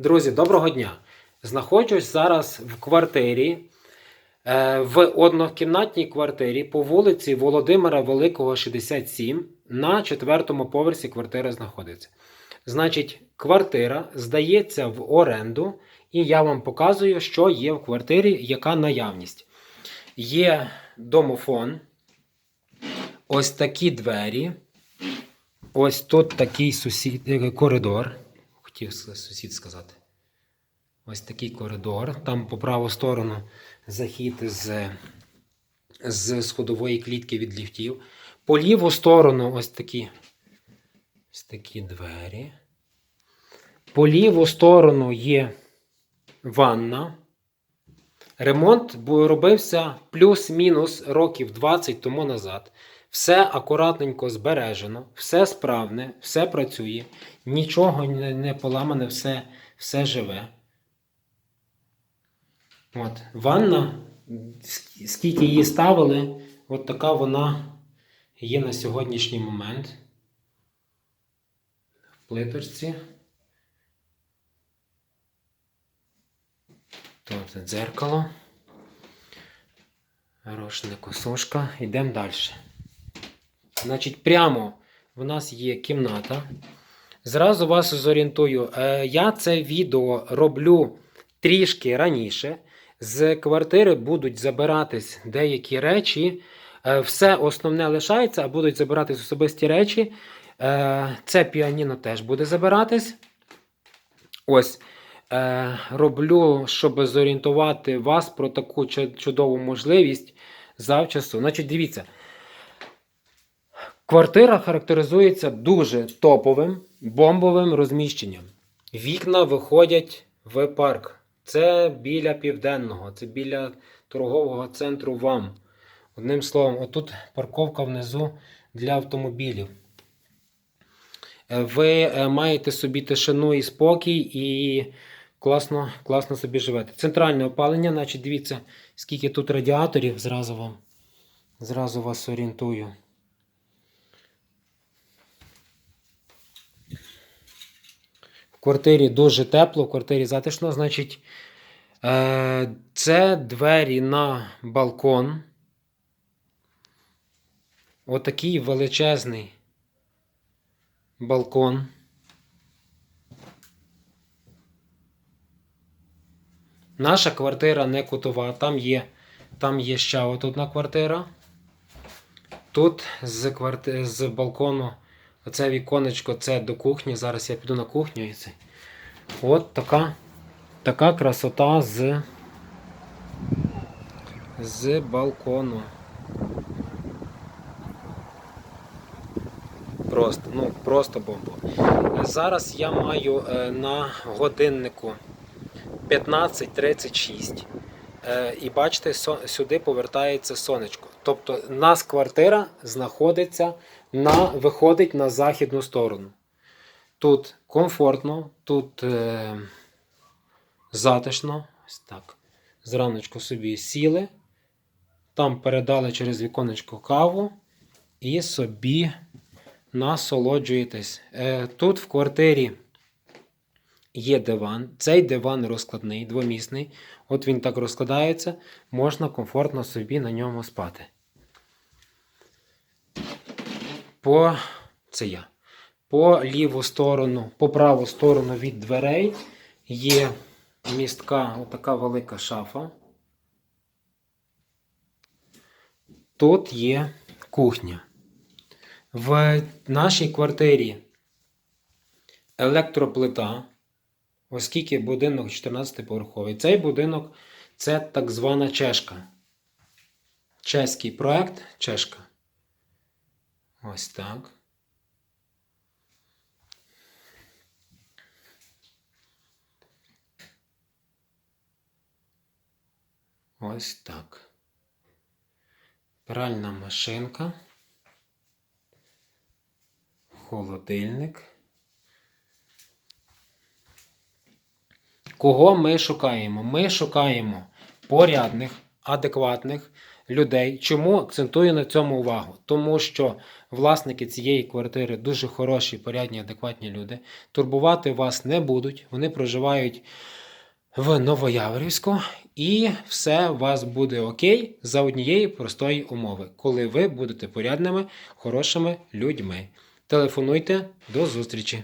Друзі, доброго дня! Знаходжусь зараз в квартирі, е, в однокімнатній квартирі по вулиці Володимира Великого, 67. На четвертому поверсі квартира знаходиться. Значить, квартира здається в оренду, і я вам показую, що є в квартирі, яка наявність. Є домофон, ось такі двері. Ось тут такий сусід, е, коридор. Хотів сусід сказати. Ось такий коридор. Там по праву сторону захід з, з сходової клітки від ліфтів. По ліву сторону ось такі, ось такі двері. По ліву сторону є ванна. Ремонт робився плюс-мінус років 20 тому назад. Все акуратненько збережено, все справне, все працює, нічого не, не поламане, все, все живе. От. Ванна, скільки її ставили, от така вона є на сьогоднішній момент. В плиточці. Тут дзеркало. Рошник осушка. Йдемо далі. Значить, прямо в нас є кімната. Зразу вас зорієнтую. Е, Я це відео роблю трішки раніше. З квартири будуть забиратись деякі речі. Е, Все основне лишається, а будуть забиратись особисті речі. Е, Це піаніно теж буде забиратись. Ось. Роблю, щоб зорієнтувати вас про таку чудову можливість завчасу. Значить, дивіться. Квартира характеризується дуже топовим бомбовим розміщенням. Вікна виходять в парк. Це біля південного, це біля торгового центру ВАМ. Одним словом, отут парковка внизу для автомобілів. Е, Ви е, маєте собі тишину і спокій і класно, класно собі живете. Центральне опалення, значить, дивіться, скільки тут радіаторів, зразу вам зразу вас орієнтую. Квартирі дуже тепло, в квартирі затишно. Значить, е, це двері на балкон. Отакий величезний балкон. Наша квартира не кутова, там є, там є ще одна квартира. Тут з, кварти... з балкону оце віконечко це до кухні. Зараз я піду на кухню і це. От така, така красота з, з балкону. Просто, ну, просто бомба. Зараз я маю е, на годиннику 15.36. Е, і бачите, сюди повертається сонечко. Тобто нас квартира знаходиться на, виходить на західну сторону. Тут комфортно, тут е, затишно. Так. Зраночку собі сіли, там передали через віконечко каву і собі насолоджуєтесь. Е, тут в квартирі є диван. Цей диван розкладний, двомісний. От він так розкладається, можна комфортно собі на ньому спати. По це я. По ліву сторону, по праву сторону від дверей є містка, отака велика шафа. Тут є кухня. В нашій квартирі електроплита, оскільки будинок 14-поверховий. Цей будинок це так звана чешка. Чеський проект чешка. Ось так. Ось так. Пральна машинка. Холодильник. Кого ми шукаємо? Ми шукаємо порядних, адекватних, людей. Чому акцентую на цьому увагу? Тому що власники цієї квартири дуже хороші, порядні, адекватні люди. Турбувати вас не будуть. Вони проживають в Новояворівську, і все у вас буде окей за однієї простої умови, коли ви будете порядними, хорошими людьми. Телефонуйте до зустрічі.